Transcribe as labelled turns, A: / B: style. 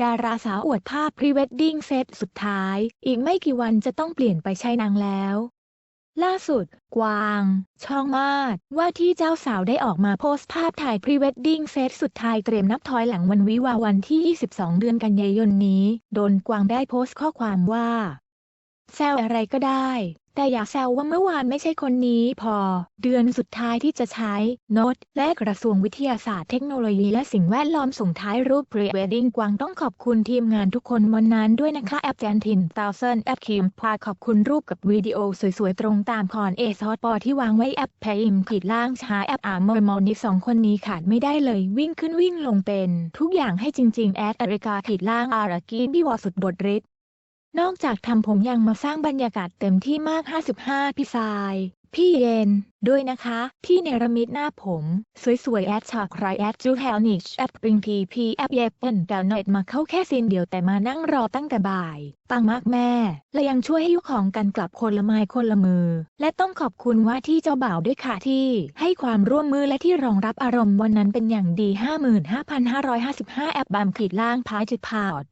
A: ดาราสาวอวดภาพพรีเวดดิ้งเซตสุดท้าย อีกไม่กี่วันจะต้องเปลี่ยนไปใช้นางแล้ว ล่าสุด กวาง ช่องมาดว่าที่เจ้าสาวได้ออกมาโพสต์ภาพถ่ายพรีเวดดิ้งเซตสุดท้ายเตรียมนับถอยหลังวันวิวาวันที่ 22 เดือนกันยายนนี้ โดนกวางได้โพสต์ข้อความว่า แซวอะไรก็ได้ แต่อย่าแซวว่าเมื่อวานไม่ใช่คนนี้พอ เดือนสุดท้ายที่จะใช้โน้ตและกระทรวงวิทยาศาสตร์เทคโนโลยีและสิ่งแวดล้อมส่งท้ายรูป Pre Wedding กวางต้องขอบคุณทีมงานทุกคนวันนั้นด้วยนะคะแอปแจนทินตาวเซนแอปคิมพาขอบคุณรูปกับวิดีโอสวยๆ ตรงตามคอนเอซอสปอที่วางไว้แอปเพยิมขีดล่างชาแอปอาร์มอร์มอนิสองคนนี้ขาดไม่ได้เลยวิ่งขึ้นวิ่งลงเป็น ทุกอย่างให้จริงๆแอดอริกาขีดล่างอารากีพี่วอสุดบทฤทธิ์ นอกจากทำผมยังมาสร้างบรรยากาศเต็มที่มาก 55 พี่ทราย พี่เย็น ด้วยนะคะ ที่เนรมิตหน้าผม สวยๆ แอดชาครายแอดจูแฮลนิชแอปปริงพีพีแอปเยเปิลดาวเน็ตมาเข้าแค่ซีนเดียวแต่มานั่งรอตั้งแต่บ่าย ปังมากแม่ และยังช่วยให้ยุของกันกลับคนละไม้คนละมือ และต้องขอบคุณว่าที่เจ้าบ่าวด้วยค่ะที่ให้ความร่วมมือและที่รองรับอารมณ์วันนั้นเป็นอย่างดี 55,555แอปบามขีดล่างพายจิพาด